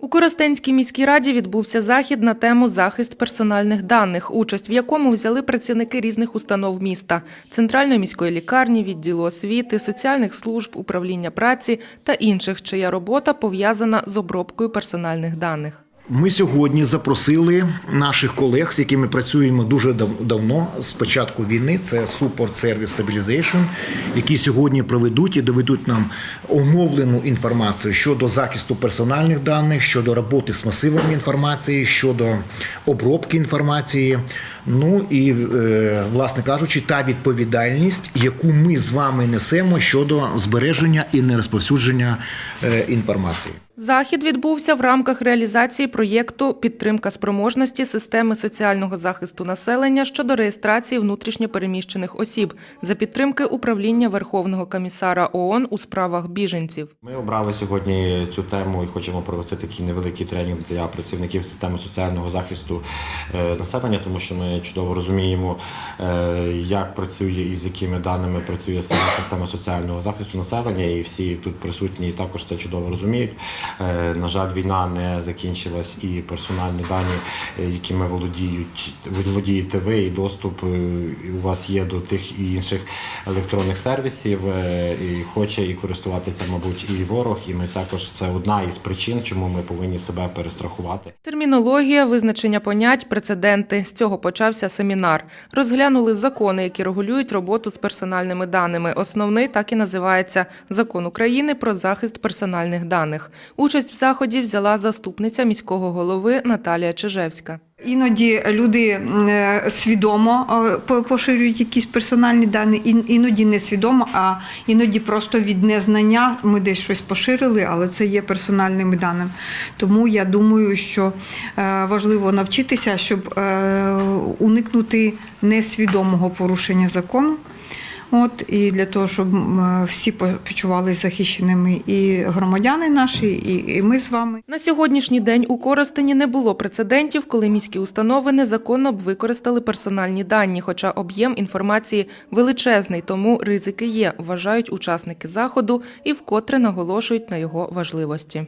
У Коростенській міській раді відбувся захід на тему захист персональних даних, участь в якому взяли працівники різних установ міста: центральної міської лікарні, відділу освіти, соціальних служб, управління праці та інших, чия робота пов'язана з обробкою персональних даних. Ми сьогодні запросили наших колег, з якими працюємо дуже дав- давно з початку війни. Це Support Service Stabilization, які сьогодні проведуть і доведуть нам умовлену інформацію щодо захисту персональних даних, щодо роботи з масивами інформації, щодо обробки інформації. Ну і е, власне кажучи, та відповідальність, яку ми з вами несемо щодо збереження і нерозповсюдження е, інформації. Захід відбувся в рамках реалізації проєкту Підтримка спроможності системи соціального захисту населення щодо реєстрації внутрішньопереміщених осіб за підтримки управління Верховного комісара ООН у справах біженців. Ми обрали сьогодні цю тему і хочемо провести такий невеликий тренінг для працівників системи соціального захисту е, населення, тому що ми чудово розуміємо, е, як працює і з якими даними працює система соціального захисту населення, і всі тут присутні також це чудово розуміють. Е, На жаль, війна не закінчилась, і персональні дані, е, якими володіють володієте ви, і доступ у вас є до тих і інших електронних сервісів, і хоче і користуватися, мабуть, і ворог. І ми також це одна із причин, чому ми повинні себе перестрахувати. Термінологія, визначення понять, прецеденти. З цього почався семінар. Розглянули закони, які регулюють роботу з персональними даними. Основний так і називається Закон України про захист персональних даних. Участь в заході взяла заступниця міського голови Наталія Чижевська. Іноді люди е, свідомо е, поширюють якісь персональні дані, ін- іноді не свідомо, а іноді просто від незнання ми десь щось поширили, але це є персональними даними. Тому я думаю, що е, важливо навчитися, щоб уникнути несвідомого порушення закону. От і для того, щоб всі по- почувалися захищеними, і громадяни наші, і, і ми з вами. На сьогоднішній день у Коростені не було прецедентів, коли міські установи незаконно б використали персональні дані, хоча об'єм інформації величезний, тому ризики є, вважають учасники заходу і вкотре наголошують на його важливості.